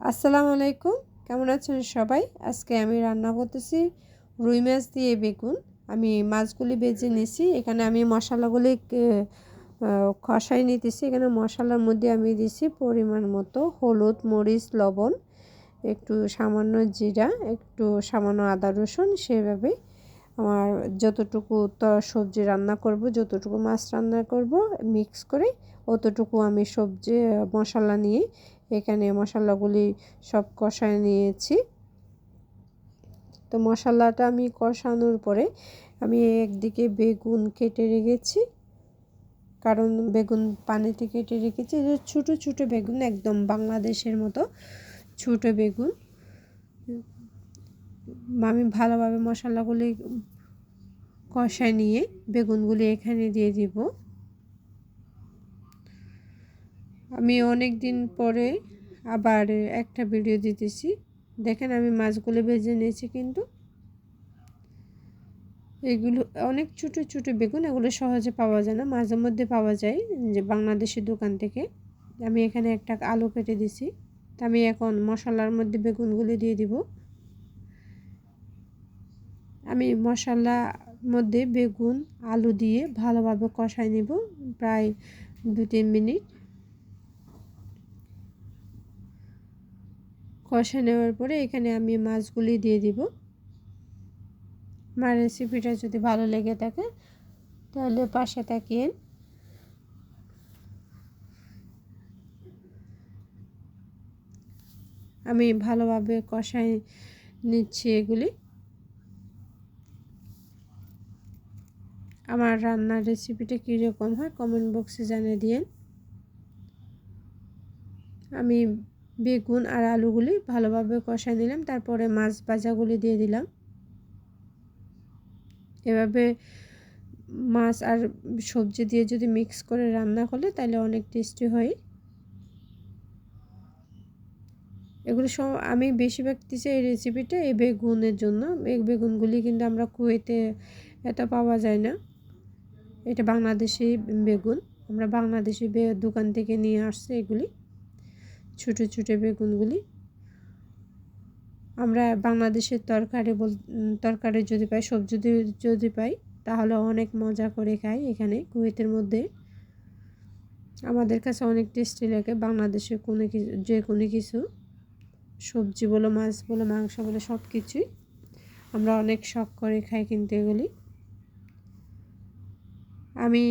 আসসালামু আলাইকুম। কেমন আছেন সবাই? আজকে আমি রান্না করতেছি রুই মাছ দিয়ে বেগুন। আমি মাছগুলি বেজে নিছি। এখানে আমি মশলাগুলি খসাই নিতেছি। এখানে মশলার মধ্যে আমি দিছি পরিমাণ মতো হলুদ, মরিচ, লবণ, একটু সামান্য জিরা, একটু সামান্য আদা রসুন সেভাবে আমার যতটুকু সবজি রান্না করব, যতটুকু মাছ রান্না করব মিক্স করে অতটুকু আমি সবজি, মশলা নিয়ে এখানে মশলাগুলি সব কষায় নিয়েছি। তো মশলাটা আমি কষানোর পরে আমি একদিকে বেগুন কেটে রেখেছি। কারণ বেগুন পানিতে কেটে রেখেছি। যে ছোটো ছোটো বেগুন, একদম বাংলাদেশের মতো ছোটো বেগুন। আমি ভালোভাবে মশলাগুলি কষায় নিয়ে বেগুনগুলি এখানে দিয়ে দিব। আমি অনেক দিন পরে আবার একটা ভিডিও দিতেছি। দেখেন আমি মাছগুলো ভেজে নিয়েছি কিন্তু। এগুলো অনেক ছোটো ছোটো বেগুন, এগুলো সহজে পাওয়া যায় না, মাঝে মধ্যে পাওয়া যায় যে বাংলাদেশের দোকান থেকে। আমি এখানে একটা আলু কেটে দিছি। তা আমি এখন মশলার মধ্যে বেগুনগুলি দিয়ে দিব। আমি মশলার মধ্যে বেগুন, আলু দিয়ে ভালোভাবে কষাই নিব প্রায় দু তিন মিনিট। কষা নেওয়ার পরে এখানে আমি মাছগুলি দিয়ে দিব। আমার রেসিপিটা যদি ভালো লেগে থাকে, তাহলে পাশে তাকিয়ে আমি ভালোভাবে কষাই নিচ্ছি এগুলি। আমার রান্নার রেসিপিটা কীরকম হয় কমেন্ট বক্সে জানিয়ে দিন আমি বেগুন আর আলুগুলি ভালোভাবে কষাই নিলাম, তারপরে মাছ ভাজাগুলি দিয়ে দিলাম। এভাবে মাছ আর সবজি দিয়ে যদি মিক্স করে রান্না করলে তাহলে অনেক টেস্টি হয়। এগুলো সব, আমি বেশিরভাগ দিচ্ছি এই রেসিপিটা এই বেগুনের জন্য। এই বেগুনগুলি কিন্তু আমরা কুয়েতে এত পাওয়া যায় না। এটা বাংলাদেশি বেগুন। আমরা বাংলাদেশি দোকান থেকে নিয়ে আসছি এগুলি, ছোটো ছোটো বেগুনগুলি। আমরা বাংলাদেশের তরকারি বল তরকারি যদি পাই, সবজি যদি পাই, তাহলে অনেক মজা করে খাই এখানে, কুয়েতের মধ্যে। আমাদের কাছে অনেক টেস্টি লাগে বাংলাদেশে কোনো কিছু যে কোনো কিছু। সবজি বলো, মাছ বলো, মাংস বলো সব কিছুই আমরা অনেক শখ করে খাই কিন্তু এগুলি। আমি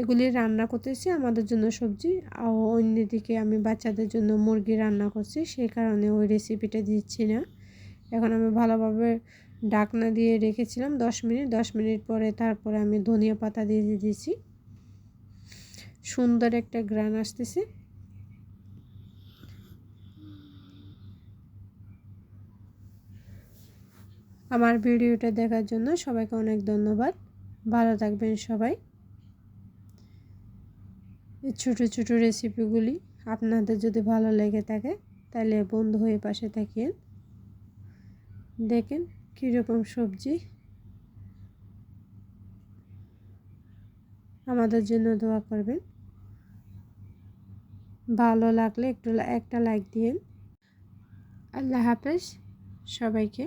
এগুলি রান্না করতেছি, আমাদের জন্য সবজি। আর অন্যদিকে আমি বাচ্চাদের জন্য মুরগি রান্না করছি সেই কারণে ওই রেসিপিটা দিচ্ছি না। এখন আমি ভালোভাবে ডাকনা দিয়ে রেখেছিলাম দশ মিনিট দশ মিনিট পরে তারপরে আমি ধনিয়া পাতা দিয়ে দিয়ে দিয়েছি। সুন্দর একটা গ্রান আসতেছে। আমার ভিডিওটা দেখার জন্য সবাইকে অনেক ধন্যবাদ। ভালো থাকবেন সবাই। ছোটো ছোটো রেসিপিগুলি আপনাদের যদি ভালো লেগে থাকে, তাহলে বন্ধু হয়ে পাশে থাকিয়েন দেখেন কীরকম সবজি। আমাদের জন্য দোয়া করবেন। ভালো লাগলে একটু একটা লাইক দিন আল্লাহ হাফেজ। সবাইকে